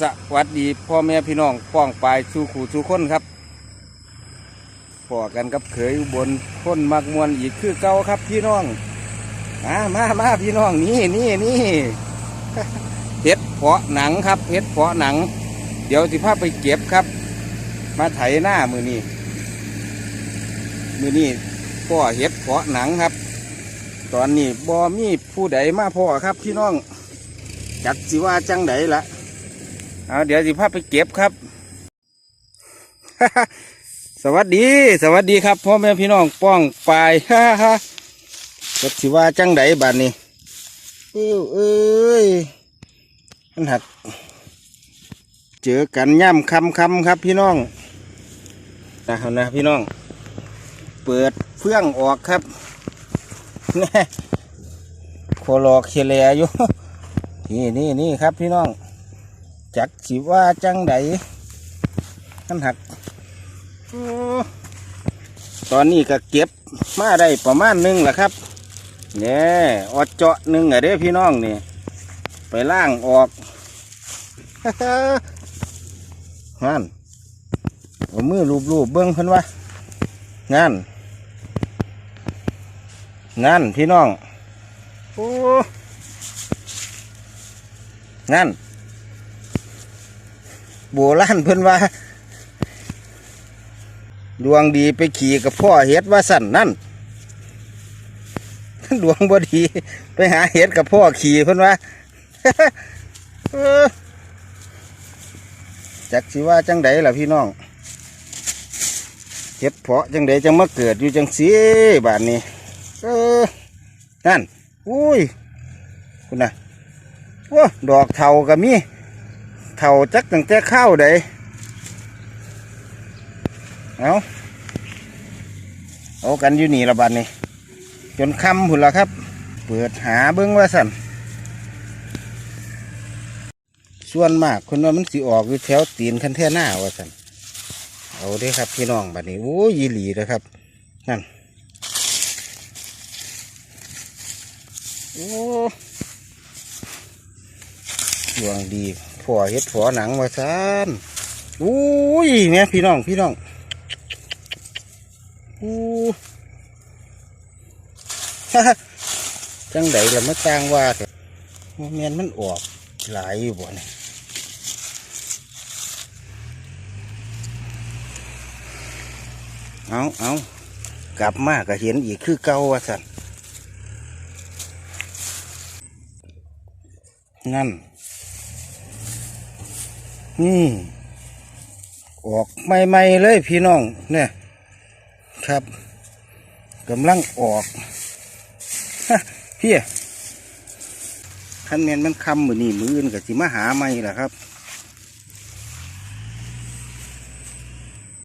สวัสดีพ่อแม่พี่น้องป้องปลายสู่ขู่สู่คนครับพอกันกับเขยบนค้นมักมวนอีกคือเก่าครับพี่น้องมามามาพี่น้องนี่นี่นี่เห็ดเพาะหนังครับเห็ดเพาะหนัง เดี๋ยวสิพาไปเก็บครับ มาไถหน้ามือนี้มือนี้พ่อเห็ดเพาะหนังครับ ตอนนี้บ่มีผู้ใดมาพ่อครับพี่น้องจักสิว่าจังไดละ เอาเดี๋ยวสิพาไปเก็บครับ สวัสดี สวัสดีครับพ่อแม่พี่น้องป้องปลายฮ่าฮ่าจักสิว่าจังไดบัดนี้เอ้วเอ้ยมันหัด เจอกันย่ำคำคำครับพี่น้องนะครับนะพี่น้อง เปิดเฟื่องออกครับแน่โคลอกเคลียอยู่นี่นี่นี่ครับพี่น้อง จักสิว่าจังไดท่านหักตอนนี้ก็เก็บมาได้ประมาณหนึงแหละครับเนี่ยอดเจาะหนึ่งอะเด้พี่น้องนี่ ไปล่างออกงานเอามือรูปๆเบิ้งเพิ่นว่างานงานพี่น้องโอ้นั่น โบราณเพิ่นว่า ดวงดีไปขี่กับพ่อเห็ดว่าสั่นนั่นดวงบ่ดี ไปหาเห็ดกับพ่อขี่เพิ่นว่าจักสิว่าจังใดล่ะพี่น้องเห็ดเพาะจังใดจังมาเกิดอยู่จังสีบาทนี้เออนั่นอุ้ยคุณน่ะโอ้ดอกเถาก็มี เถาจักตั้งแต่ข้าวใดเอาเอากันอยู่นี่ละบัดนี้จนคำพุ่นละครับ เปิดหาเบิ้งว่าสันส่วนมากคนว่ามันสิออกอยู่แถวตีนคันแท่หน้าว่าสันเอาเด้ครับพี่น้องบัดนี้โอ้ยีหลีเลยครับนั่นโอ้ดวงดี ผัวเฮ็ดผัวหนังมาซานอุ้ยแม่ยพี่น้องพี่น้องอู้ฮ่าจังไดละมาจ้างว่าแต่แม่นมันออกหลายอยู่บ่เนี่ยเอาเอากลับมาก็เห็นอีกคือเก่าว่าสันนั่น นี่ออกใหม่ๆเลยพี่น้องเนี่ยครับกำลังออกฮะพี่ขันแมนมันคำมือนี่มืออื่นกับสิมาหาไม่ล่ะครับ